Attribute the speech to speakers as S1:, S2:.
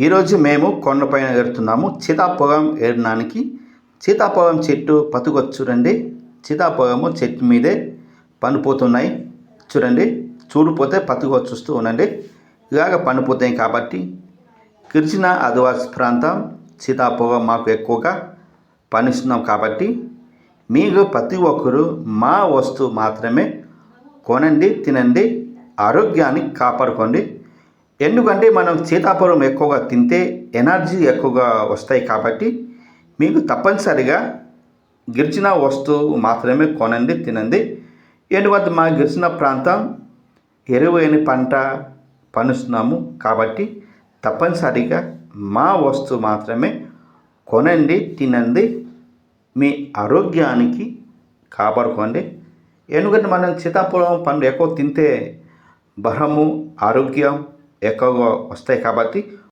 S1: ఈరోజు మేము కొండపైన ఎడుతున్నాము సీతాఫలం ఏడడానికి సీతాఫలం చెట్టు పతుకొచ్చు చూడండి సీతాఫలము చెట్టు మీదే పండిపోతున్నాయి చూడండి. చూడిపోతే పతుకొచ్చు చూస్తూ ఉండండి. ఇలాగ పండిపోతాయి కాబట్టి గిరిజన ఆదివాసి ప్రాంతం సీతాఫలం మాకు ఎక్కువగా పండిస్తున్నాం కాబట్టి మీరు ప్రతి ఒక్కరు మా వస్తువు మాత్రమే కొనండి తినండి ఆరోగ్యాన్ని కాపాడుకోండి. ఎందుకంటే మనం సీతాఫలం ఎక్కువగా తింటే ఎనర్జీ ఎక్కువగా వస్తాయి కాబట్టి మీకు తప్పనిసరిగా గిరిజన వస్తువు మాత్రమే కొనండి తినండి. ఎందుకంటే మా గిరిజన ప్రాంతం ఎరువైన పంట పండుస్తున్నాము కాబట్టి తప్పనిసరిగా మా వస్తువు మాత్రమే కొనండి తినండి. మీ ఆరోగ్యానికి కాపాడుకోండి. ఎందుకంటే మనం సీతాఫలం పండు ఎక్కువ తింటే బలము ఆరోగ్యం ఎక్కువగా వస్తాయి కాబట్టి